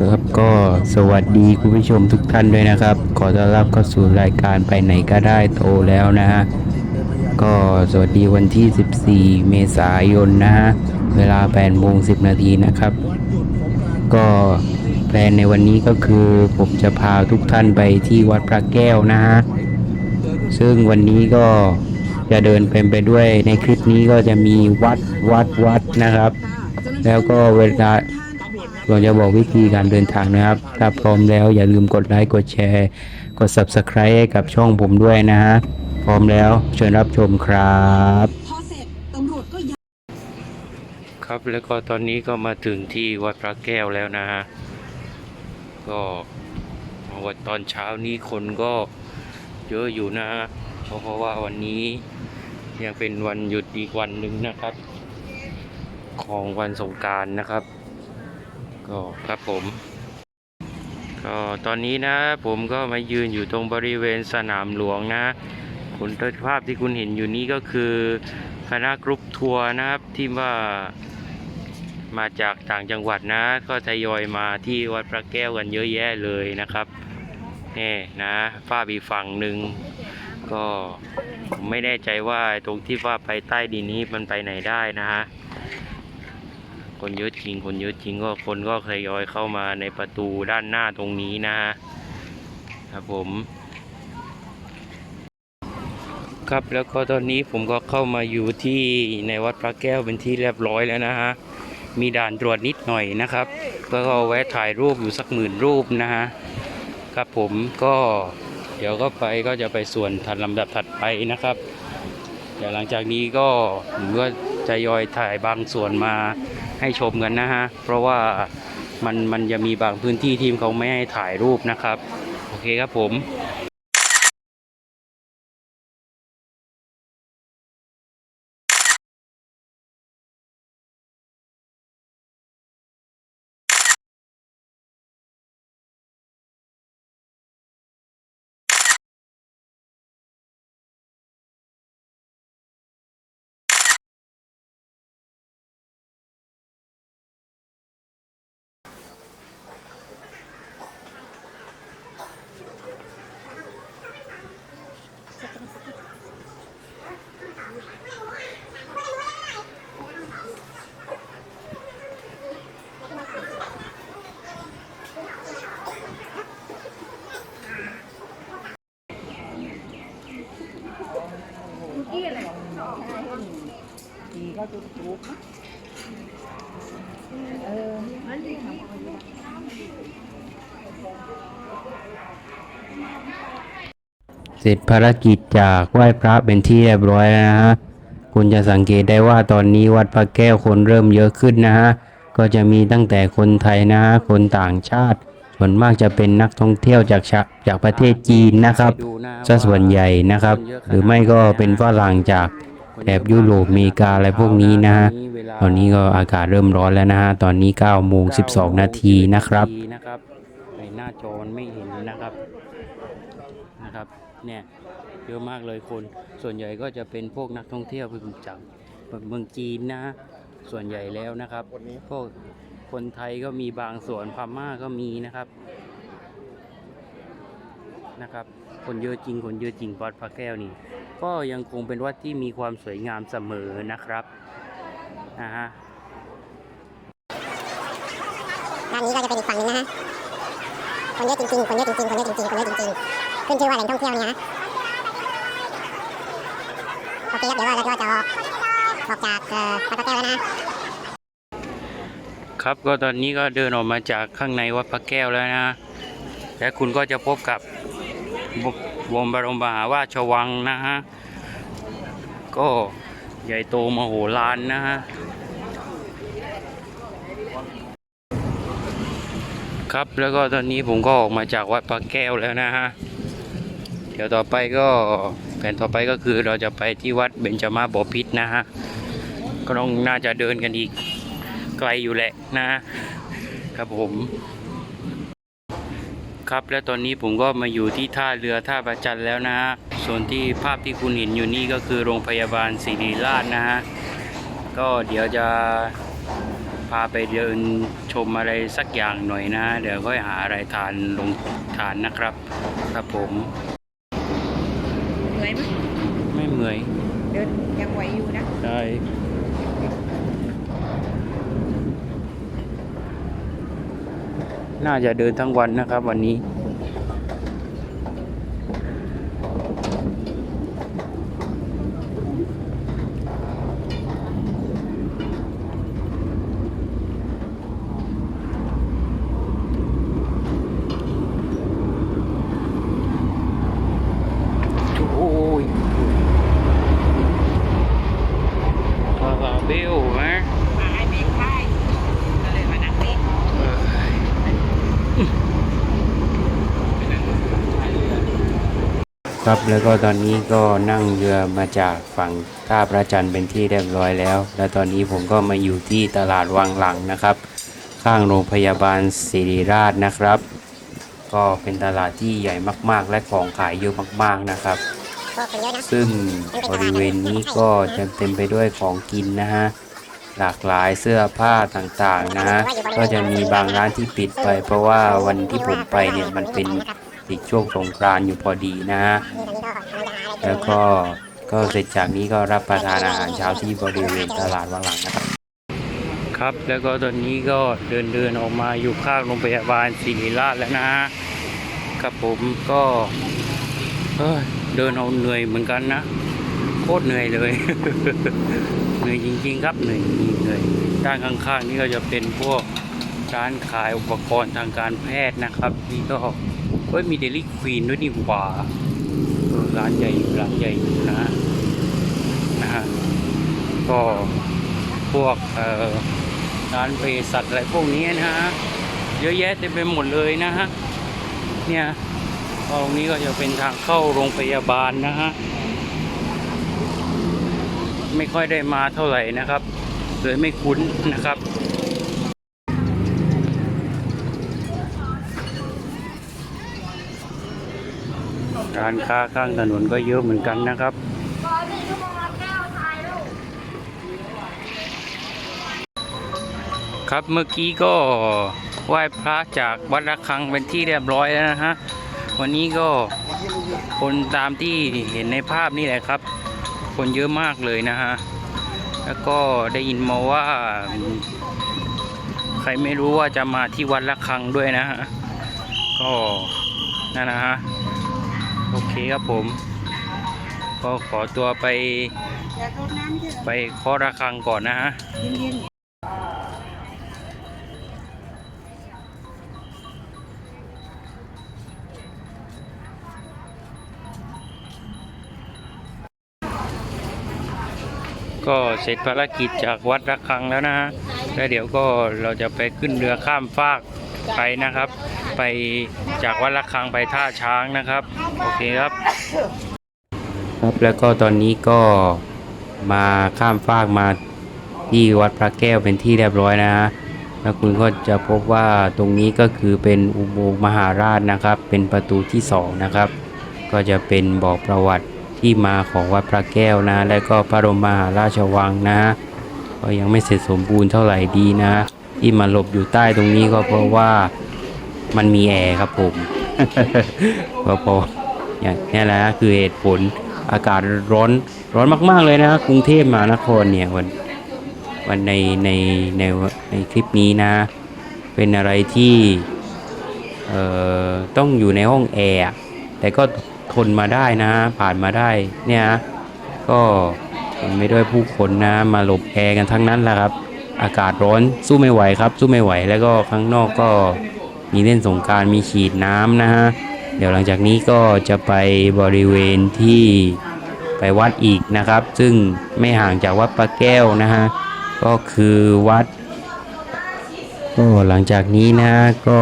ครับก็สวัสดีคุณผู้ชมทุกท่านด้วยนะครับ ขอต้อนรับเข้าสู่รายการไปไหนก็ได้โตแล้วนะฮะก็สวัสดีวันที่ 14 เมษายนนะฮะเวลา8โมง10 นาทีนะครับ ก็แพลนในวันนี้ก็คือผมจะพาทุกท่านไปที่วัดพระแก้วนะฮะซึ่งวันนี้ก็จะเดินเป็นไปด้วยในคลิปนี้ก็จะมีวัดวัดวัดนะครับ แล้วก็เวลา เราจะบอกวิธีการเดินทางนะครับ ถ้าพร้อมแล้วอย่าลืมกดไลค์กดแชร์ กด Subscribe ให้กับช่องผมด้วยนะฮะ พร้อมแล้วเชิญรับชมครับครับแล้วก็ตอนนี้ก็มาถึงที่วัดพระแก้วแล้วนะฮะก็วันตอนเช้านี้คนก็เยอะอยู่นะฮะเพราะเพราะว่าวันนี้ยังเป็นวันหยุดอีกวันหนึ่งนะครับ ของวันสงการนะครับ ก็ครับผม ก็ตอนนี้นะผมก็มายืนอยู่ตรงบริเวณสนามหลวงนะคุณภาพที่คุณเห็นอยู่นี้ก็คือคณะกรุ๊ปทัวร์นะครับที่ว่ามาจากต่างจังหวัดนะ ก็ทยอยมาที่วัดพระแก้วกันเยอะแยะเลยนะครับนี่นะฝ้าอีกฝั่งหนึ่งก็ไม่แน่ใจว่าตรงที่ว่าไปใต้ดินนี้มันไปไหนได้นะฮะ คนเยอะจริง คนเยอะจริงก็คนก็ทยอยเข้ามาในประตูด้านหน้าตรงนี้นะครับผม ครับแล้วก็ตอนนี้ผมก็เข้ามาอยู่ที่ในวัดพระแก้วเป็นที่เรียบร้อยแล้วนะฮะมีด่านตรวจนิดหน่อยนะครับแล้วก็แวะถ่ายรูปอยู่สักหมื่นรูปนะฮะครับผมก็เดี๋ยวก็ไปก็จะไปส่วนถัดลำดับถัดไปนะครับ เดี๋ยวหลังจากนี้ก็ผมก็จะยอยถ่ายบางส่วนมา ให้ชมกันนะฮะ เพราะว่ามันมันจะมีบางพื้นที่ที่เขาไม่ให้ถ่ายรูปนะครับ โอเคครับผม เสร็จภารกิจจากไหว้พระเป็นที่เรียบร้อยแล้วนะฮะ คุณจะสังเกตได้ว่าตอนนี้วัดพระแก้วคนเริ่มเยอะขึ้นนะฮะ ก็จะมีตั้งแต่คนไทยนะฮะ คนต่างชาติ ส่วนมากจะเป็นนักท่องเที่ยวจากชะจากประเทศจีนนะครับซะส่วนใหญ่นะครับ หรือไม่ก็เป็นฝรั่งจาก แถบยุโรปอเมริกาอะไรพวกนี้นะฮะตอนนี้ก็อากาศเริ่มร้อนแล้วนะฮะตอนนี้9โมง12 นาทีนะครับนะครับในหน้าจอมันไม่เห็นนะครับนะครับเนี่ยเยอะมากเลยคน ส่วนใหญ่ก็จะเป็นพวกนักท่องเที่ยวจากเมืองจีนนะส่วนใหญ่แล้วนะครับพวกคนไทยก็มีบางส่วนพม่าก็มีนะครับนะครับ คนเยอะจริงคนเยอะจริงวัดพระแก้วนี่ ก็ยังคงเป็นวัดที่มีความสวยงามเสมอนะครับนะฮะด้านนี้ก็จะเป็นอีกฝั่งหนึงนะฮะคนเยอะจริงๆคนเยอะจริงๆคนเยอะจริงๆคนเยอะจริงๆขึ้นชื่อว่าแหล่งท่องเที่ยวเนี่ยฮะโอเคครับเดี๋ยวเราก็จะออกออกจากเอ่อวัดพระแก้วแล้วนะครับก็ตอนนี้ก็เดินออกมาจากข้างในวัดพระแก้วแล้วนะ และคุณก็จะพบกับ ววงบรมมหาราชวังนะฮะ ก็ใหญ่โตมโหฬารนะฮะ ครับแล้วก็ตอนนี้ผมก็ออกมาจากวัดพระแก้วแล้วนะฮะ เดี๋ยวต่อไปก็แผนต่อไปก็คือเราจะไปที่วัดเบญจมาบพิตรนะฮะ ก็ต้องน่าจะเดินกันอีกไกลอยู่แหละนะ ครับผม ครับ และตอนนี้ผมก็มาอยู่ที่ท่าเรือท่าประจันแล้วนะฮะส่วนที่ภาพที่คุณเห็นอยู่นี่ก็คือโรงพยาบาลศิริราชนะฮะก็เดี๋ยวจะพาไปเดินชมอะไรสักอย่างหน่อยนะ เดี๋ยวค่อยหาอะไรทานลงทานนะครับครับผม เหนื่อยไหม ไม่เมื่อย เดินยังไหวอยู่นะ ใช่ น่าจะเดินทั้งวันนะครับ วันนี้ โอ้ยคาราเบลไหม มาไอ้เมฆไทยก็เลยมานั่งเมฆ ครับแล้วก็ตอนนี้ก็นั่งเรือมาจากฝั่งท่าพระจันทร์เป็นที่เรียบร้อยแล้ว และตอนนี้ผมก็มาอยู่ที่ตลาดวังหลังนะครับ ข้างโรงพยาบาลศิริราชนะครับ ก็เป็นตลาดที่ใหญ่มาก ๆ และของขายเยอะมาก ๆนะครับก็คนเยอะนะซึ่งบริเวณนี้ก็จะเต็มไปด้วยของกินนะฮะหลากหลายเสื้อผ้าต่างๆนะฮะก็จะมีบางร้านที่ปิดไป เพราะว่าวันที่ผมไปเนี่ยมันเป็น ติดช่วงสงกรานต์อยู่พอดีนะฮะแล้วก็ก็เสร็จจากนี้ก็รับประทานอาหารเช้าที่บริเวณตลาดวังหลังนะครับครับแล้วก็ตอนนี้ก็เดินเดินออกมาอยู่ข้างโรงพยาบาลศิริราชแล้วนะฮะครับผมก็เอ้ยเดินเอาเหนื่อยเหมือนกันนะโคตรเหนื่อยเลยเหนื่อยจริง ๆ ครับเหนื่อยจริงๆเลยด้านข้างๆนี่ก็จะเป็นพวกร้านขายอุปกรณ์ทางการแพทย์นะครับนี่ก็ เฮ้ยมีเดลิควีนด้วยนี่หว่าร้านใหญ่ร้านใหญ่นะนะฮะก็พวกเอ่อร้านเภสัชอะไรพวกนี้นะฮะเยอะแยะเต็มไปหมดเลยนะฮะเนี่ยตรงนี้ก็จะเป็นทางเข้าโรงพยาบาลนะฮะไม่ค่อยได้มาเท่าไหร่นะครับเลยไม่คุ้นนะครับ ร้านค้าข้างถนนก็เยอะเหมือนกันนะครับครับเมื่อกี้ก็ไหว้พระจากวัดระฆังเป็นที่เรียบร้อยแล้วนะฮะวันนี้ก็คนตามที่เห็นในภาพนี่แหละครับ คนเยอะมากเลยนะฮะแล้วก็ได้ยินมาว่า ใครไม่รู้ว่าจะมาที่วัดระฆังด้วยนะฮะก็นั่นนะฮะ เคครับผม ก็ขอตัวไปอยากรดน้ำใช่ไปเคาะระฆังก่อนนะฮะก็เสร็จภารกิจจากวัดระฆังแล้วนะฮะแล้วเดี๋ยวก็เราจะไปขึ้นเรือข้ามฟากไปนะครับ ไปจากวัดระฆังไปท่าช้างนะครับ โอเคครับ ครับแล้วก็ตอนนี้ก็มาข้ามฟากมาที่วัดพระแก้วเป็นที่เรียบร้อยนะฮะแล้วคุณก็จะพบว่าตรงนี้ก็คือเป็นอุโมงค์มหาราชนะครับ เป็นประตูที่สองนะครับ ก็จะเป็นบอกประวัติที่มาของวัดพระแก้วนะ และก็พระรมมหาราชวังนะก็ยังไม่เสร็จสมบูรณ์เท่าไหร่ดีนะ ที่มาหลบอยู่ใต้ตรงนี้ก็เพราะว่า มันมีแอร์ครับผมก็พราะอย่างนี้แหละคือเหตุผลอากาศร้อนร้อนมาก ๆเลยนะกรุงเทพมหานครเนี่ยวันวันในในในในคลิปนี้นะ เป็นอะไรที่เอ่อต้องอยู่ในห้องแอร์แต่ก็ทนมาได้นะผ่านมาได้เนี่ยนะก็เต็มได้วยผู้คนนะมาหลบแอร์กันทั้งนั้นแหละครับ อากาศร้อนสู้ไม่ไหวครับ สู้ไม่ไหวแล้วก็ข้างนอกก็ มีเล่นสงการมีฉีดน้ำนะฮะเดี๋ยวหลังจากนี้ก็จะไปบริเวณที่ไปวัดอีกนะครับ ซึ่งไม่ห่างจากวัดพระแก้วนะฮะก็คือวัดก็หลังจากนี้นะก็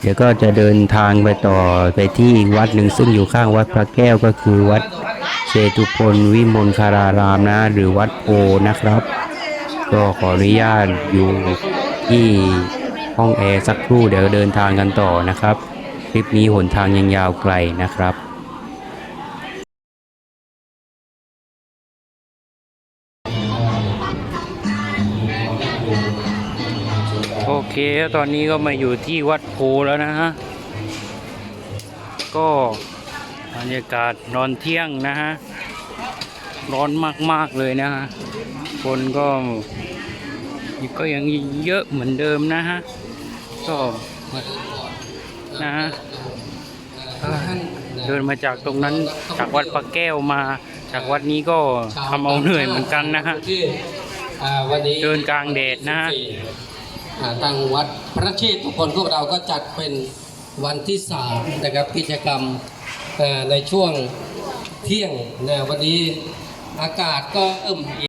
เดี๋ยวก็จะเดินทางไปต่อไปที่วัดหนึ่งซึ่งอยู่ข้างวัดพระแก้วก็คือวัดเชตุพนวิมลคารารามนะ หรือวัดโพนะครับ ก็ขออนุญาตอยู่ที่ ห้องแอร์สักครู่เดี๋ยวเดินทางกันต่อนะครับ คลิปนี้หนทางยังยาวไกลนะครับโอเคตอนนี้ก็มาอยู่ที่วัดโพแล้วนะฮะ ก็บรรยากาศนอนเที่ยงนะฮะ ร้อนมากๆเลยนะฮะ คนก็ก็ยังเยอะเหมือนเดิมนะฮะ ก็นะฮะเอ่อเดินมาจากตรงนั้นจากวัดพระแก้วมา จากวัดนี้ก็ทำเอาเหนื่อยเหมือนกันนะฮะที่อ่าวันนี้เดินกลางแดดนะฮะอ่าทางวัดพระเชษฐ์ทุกคนพวกเราก็จัดเป็นวันที่สามนะครับกิจกรรมอ่าในช่วงเที่ยงนะวันนี้อากาศก็เอิ่มเ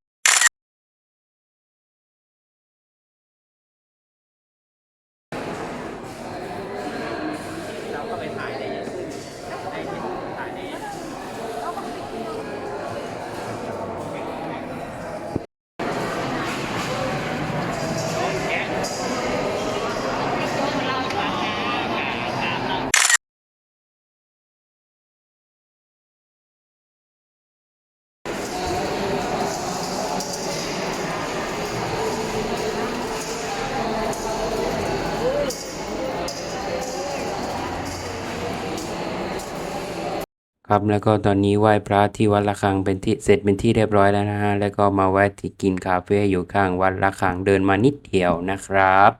ครับแล้วก็ตอนนี้ไหว้พระที่วัดระฆังเป็นที่เสร็จเป็นที่เรียบร้อยแล้วนะฮะแล้วก็มาแวะที่กินคาเฟ่อยู่ข้างวัดระฆังเดินมานิดเดียวนะครับ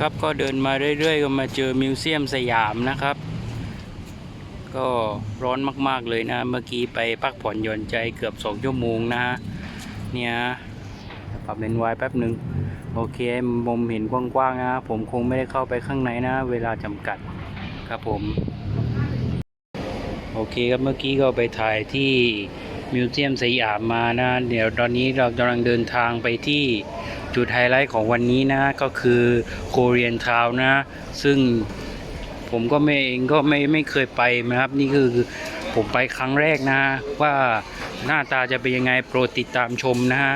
ครับก็เดินมาเรื่อยๆ ก็มาเจอมิวเซียมสยามนะครับ ก็ร้อนมากๆเลยนะ เมื่อกี้ไปพักผ่อนหย่อนใจเกือบสองชั่วโมงนะเนี่ยปรับเลนไวแป๊บหนึ่งโอเคมุมเห็นกว้างๆนะผมคงไม่ได้เข้าไปข้างในนะ เวลาจำกัดครับผม โอเคครับเมื่อกี้ก็ไปถ่ายที่มิวเซียมสยามมานะเดี๋ยวตอนนี้เรากำลังเดินทางไปที่จุดไฮไลท์ของวันนี้นะก็คือโคเรียนทาวนะ ซึ่งผมก็ไม่เองก็ไม่ไม่เคยไปนะครับ นี่คือผมไปครั้งแรกนะ ว่าหน้าตาจะเป็นยังไงโปรดติดตามชมนะฮะ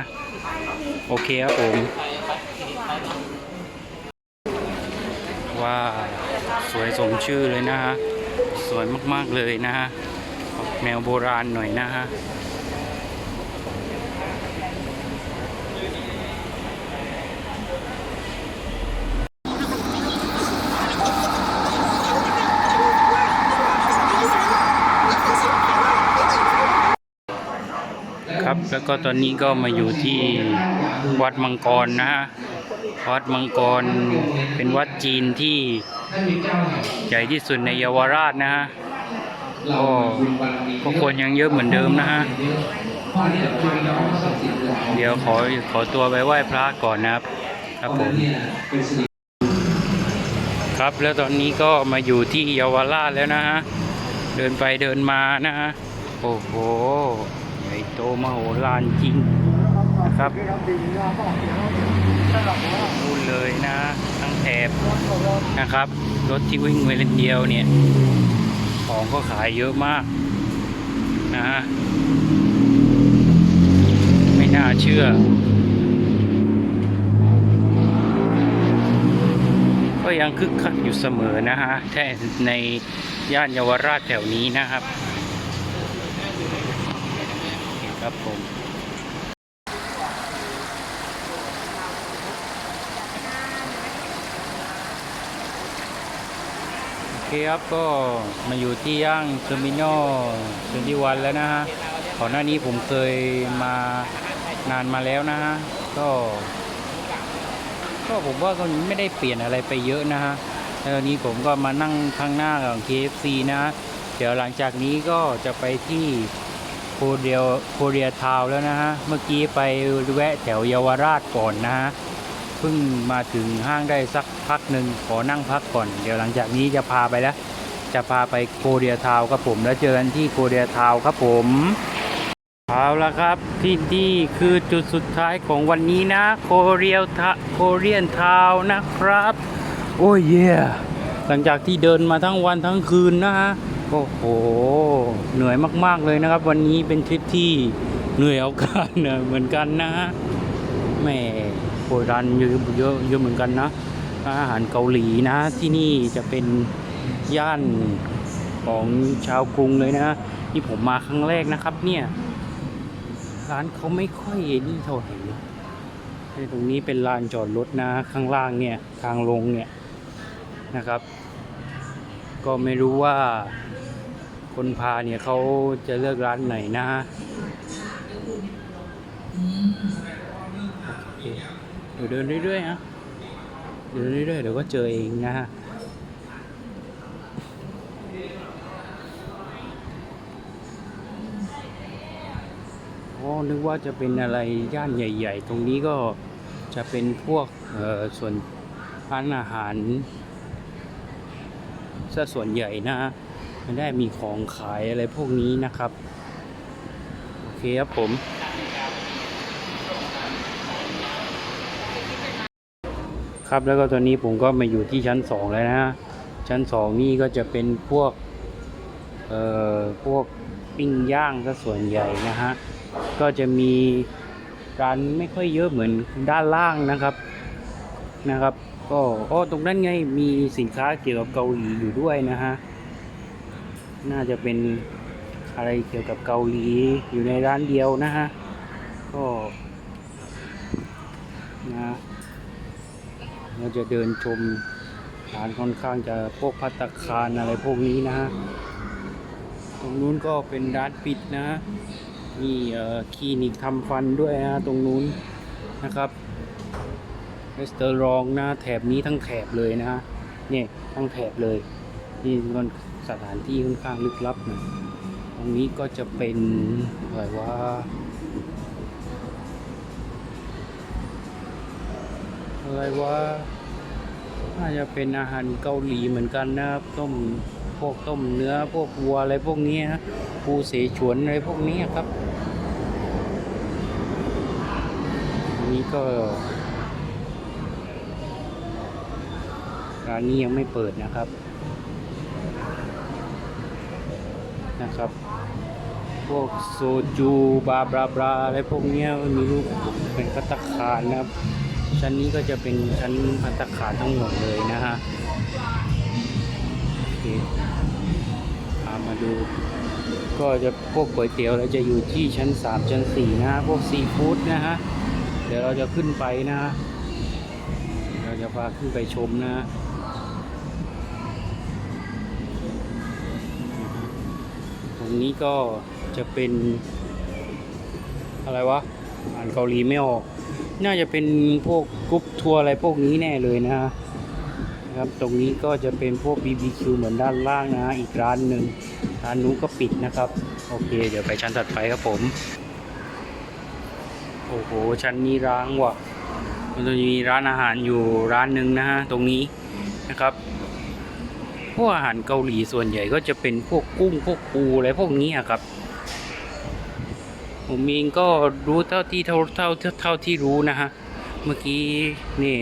โอเคครับผม ว่าสวยสมชื่อเลยนะฮะ สวยมาก ๆ เลยนะฮะแนวโบราณหน่อยนะฮะครับแล้วก็ตอนนี้ก็มาอยู่ที่วัดมังกรนะฮะวัดมังกรเป็นวัดจีนที่ ใหญ่ที่สุดในเยาวราชนะฮะก็ก็คนยังเยอะเหมือนเดิมนะฮะ เดี๋ยวขอขอตัวไปไหว้พระก่อนนะครับ ครับผม ครับแล้วตอนนี้ก็มาอยู่ที่เยาวราชแล้วนะฮะ เดินไปเดินมานะฮะ โอ้โห ใหญ่โตมโหฬารจริงนะครับ พูดเลยนะทั้งแถบนะครับ รถที่วิ่งเวลนเดียวเนี่ย ของก็ขายเยอะมากนะฮะไม่น่าเชื่อ ก็ยังคึกคักอยู่เสมอนะฮะแท่ในย่านเยาวราชแถวนี้นะครับ ครับผม เคครับก็มาอยู่ที่ย่างเทอร์มินอลเทนที่วันแล้วนะฮะก่อนหน้านี้ผมเคยมานานมาแล้วนะฮะก็ ก็ผมว่าก็ไม่ได้เปลี่ยนอะไรไปเยอะนะฮะแล้วตอนนี้ผมก็มานั่งข้างหน้าของ KFC นะ เดี๋ยวหลังจากนี้ก็จะไปที่โคเรียโคเรียทาวแล้วนะฮะเมื่อกี้ไปแวะแถวเยาวราชก่อนนะฮะ เพิ่งมาถึงห้างได้สักพักหนึ่งขอนั่งพักก่อน เดี๋ยวหลังจากนี้จะพาไปแล้ว จะพาไปโคเรียทาวครับผมแล้วเจอกันที่โคเรียทาวครับผมเอาละครับที่นี่คือจุดสุดท้ายของวันนี้นะโคเรียทาโคเรียนทาวนะครับ โอ้ยเย่หลังจากที่เดินมาทั้งวันทั้งคืนนะฮะโอ้โห เหนื่อยมาก ๆ เลยนะครับ วันนี้เป็นทริปที่เหนื่อยเอาการเหนื่อยเหมือนกันนะฮะแหม่ โบราณเยอะเยอะเยอะเหมือนกันนะอาหารเกาหลีนะ ที่นี่จะเป็นย่านของชาวกรุงเลยนะนี่ผมมาครั้งแรกนะครับ เนี่ยร้านเขาไม่ค่อยนี่เท่าไหร่ตรงนี้เป็นลานจอดรถนะ ข้างล่างเนี่ยทางลงเนี่ยนะครับ ก็ไม่รู้ว่าคนพาเนี่ยเขาจะเลือกร้านไหนนะโอเคเดี๋ยวเดินเรื่อยๆฮะเดินเรื่อยๆเดี๋ยวก็เจอเองนะฮะอ๋อนึกว่าจะเป็นอะไรย่านใหญ่ ๆ ตรงนี้ก็จะเป็นพวกเอ่อส่วนร้านอาหารซะส่วนใหญ่นะไม่ได้มีของขายอะไรพวกนี้นะครับ โอเคครับผม ครับ แล้วก็ตอนนี้ผมก็มาอยู่ที่ชั้นสองแล้วนะชั้นสองนี่ก็จะเป็นพวกเอ่อพวกปิ้งย่างซะส่วนใหญ่นะฮะก็จะมีร้านไม่ค่อยเยอะเหมือนด้านล่างนะครับนะครับ ก็อ๋อตรงนั้นไงมีสินค้าเกี่ยวกับเกาหลีอยู่ด้วยนะฮะน่าจะเป็นอะไรเกี่ยวกับเกาหลีอยู่ในร้านเดียวนะฮะก็นะ เราจะเดินชมร้านค่อนข้างจะพวกพัตตาคารอะไรพวกนี้นะฮะตรงนู้นก็เป็นร้านปิดนะมีเอ่อคลินิกทำฟันด้วยนะตรงนู้นนะครับรีสเตอรองนะแถบนี้ทั้งแถบเลยนะฮะเนี่ยทั้งแถบเลยนี่มันสถานที่ค่อนข้างลึกลับนะตรงนี้ก็จะเป็นอะไรว่า อะไรว่าน่าจะเป็นอาหารเกาหลีเหมือนกันนะครับต้มพวกต้มเนื้อพวกวัวอะไรพวกนี้นะปูเสฉวนอะไรพวกนี้ครับอันนี้ก็ร้านนี้ยังไม่เปิดนะครับนะครับ พวกโซจูบาบราบราอะไรพวกนี้มีรูปเป็นพัตตาคารนะครับ ชั้นนี้ก็จะเป็นชั้นพัตตาคาทั้งหมดเลยนะฮะพามาดู ก็จะพวกก๋วยเตี๋ยวเราจะอยู่ที่ชั้น 3 ชั้น 4 นะฮะ พวกซีฟู้ดนะฮะ เดี๋ยวเราจะขึ้นไปนะฮะ เราจะพาขึ้นไปชมนะฮะตรงนี้ก็จะเป็น อะไรวะ อ่านเกาหลีไม่ออก น่าจะเป็นพวกกรุ๊ปทัวร์อะไรพวกนี้แน่เลยนะฮะครับตรงนี้ก็จะเป็นพวก BBQ เหมือนด้านล่างนะฮะอีกร้านหนึ่งร้านนู้นก็ปิดนะครับ โอเค เดี๋ยวไปชั้นถัดไปครับผม โอ้โห ชั้นนี้ร้างว่ะ มันจะมีร้านอาหารอยู่ร้านหนึ่งนะฮะ ตรงนี้นะครับ พวกอาหารเกาหลีส่วนใหญ่ก็จะเป็นพวกกุ้งพวกปูอะไรพวกนี้อะครับ ผมเองก็รู้เท่าที่เท่าเท่าเท่าที่รู้นะฮะ เมื่อกี้นี่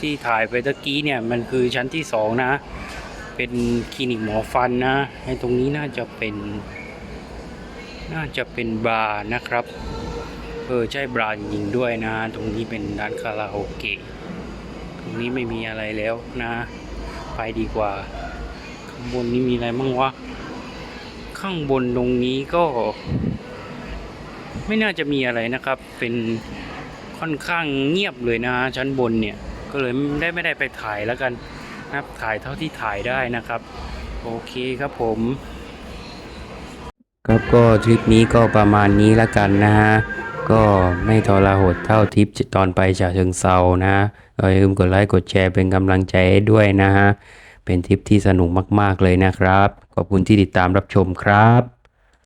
ที่ถ่ายไปตะกี้เนี่ยมันคือชั้นที่สองนะ เป็นคลินิกหมอฟันนะไอ้ตรงนี้น่าจะเป็น น่าจะเป็นบาร์นะครับเออใช่บาร์จริงด้วยนะ ตรงนี้เป็นร้านคาราโอเกะตรงนี้ไม่มีอะไรแล้วนะ ไปดีกว่า ข้างบนนี้มีอะไรบ้างวะข้างบนตรงนี้ก็ ไม่น่าจะมีอะไรนะครับ เป็นค่อนข้างเงียบเลยนะชั้นบนเนี่ยก็เลยได้ไม่ได้ไปถ่ายแล้วกันนะครับถ่ายเท่าที่ถ่ายได้นะครับ โอเคครับผม ครับก็ทริปนี้ก็ประมาณนี้แล้วกันนะฮะก็ไม่ทรหดเท่าทริปตอนไปจากเชิงเซานะก็อย่าลืมกดไลค์กดแชร์เป็นกำลังใจให้ด้วยนะฮะเป็นทริปที่สนุกมาก ๆ เลยนะครับ ขอบคุณที่ติดตามรับชมครับ